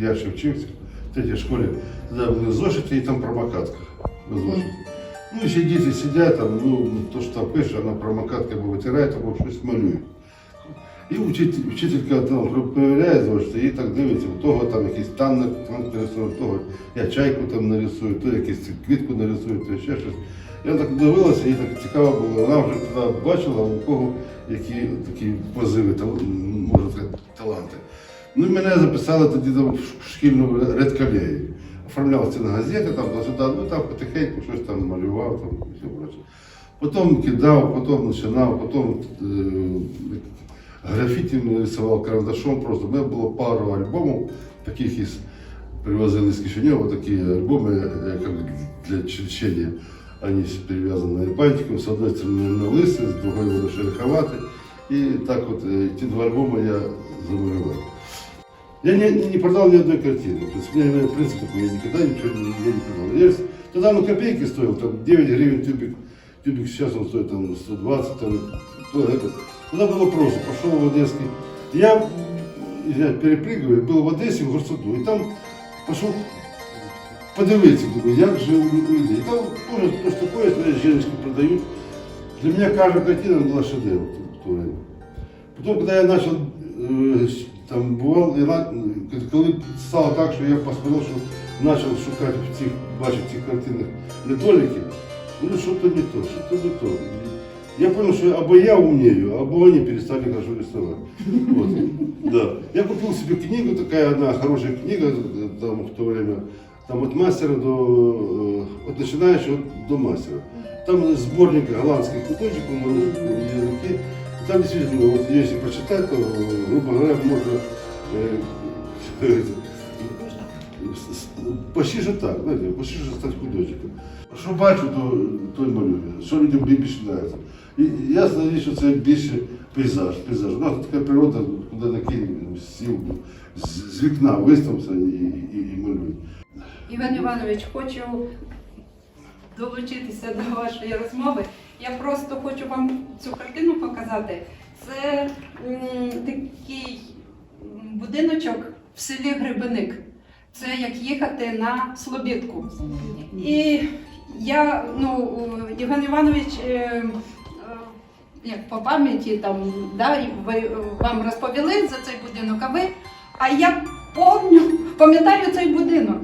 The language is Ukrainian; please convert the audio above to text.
Я ще вчився в третій школі, були зошити і там промокатка. зошиті. Ну, і ще діти сидять там, ну, то, що там пише, вона промокатка або витирає, або щось малює. І вчитель, вчителька там перевіряє зошити і так дивиться, у того там якийсь танк нарисує, того я чайку там нарисую, то якусь квітку нарисую, то ще щось. Я так дивилася, їй так цікаво було. Вона вже тоді бачила, у кого які такі позиви, можна сказати, таланти. Ну і мене записали тоді там в шкільну редколею. Оформляв це на газети, там туди, ну там потихеньку щось там малював, там і все проче. Потім кидав, потім починав, потім е, графіті рисував карандашом просто. У мене було пару альбомів, таких із привозили з Кишинева, такі альбоми, е, як для чечення. Они перевязаны бантиком, с одной стороны на лысый, с другой на шероховатый. И так вот э, эти два альбома я замалевал. Я не, не продал ни одной картины. То есть у меня принцип такой, я никогда ничего не, я не продал. Я, тогда он копейки стоил, там 9 гривен тюбик. Тюбик сейчас он стоит там 120, там, ну, это. Тогда было просто, пошел в Одесский. Я, извиняюсь, перепрыгиваю, был в Одессе, в Горсуду, и там пошел подивитися, думаю, як же у людей. І там теж щось таке, знаєш, жіночки продають. Для мене кожна картина була шедевр в то время. Потім, коли я почав, е, там бував, на- коли стало так, що я посмотрел, що почав шукати в цих, бачити в цих картинах недоліки, ну що то не то, що то не то. Я понял, что або я умею, або они перестали хорошо рисовать. Вот. Да. Я купил себе книгу, такая одна хорошая книга там в то время, там от мастера до, э, от начинающего до мастера. Там сборник голландских художников на русском языке. И Там действительно, вот если прочитать, то, грубо говоря, можно э, с- почти що так, знаєте, почти що стати художником. Що бачу, то, то й малюю. Що людям більше подобається. І ясна річ, що це більше пейзаж. пейзаж. У нас така природа, куди накинь, сів, з, з вікна виставився і, і, і малює. Іван Іванович, хочу долучитися до вашої розмови. Я просто хочу вам цю картину показати. Це такий будиночок в селі Грибиник. Це як їхати на Слобідку. І я, ну, Євген Іванович, е, е, як по пам'яті там, да, вам розповіли за цей будинок, а ви, а я помню, пам'ятаю цей будинок.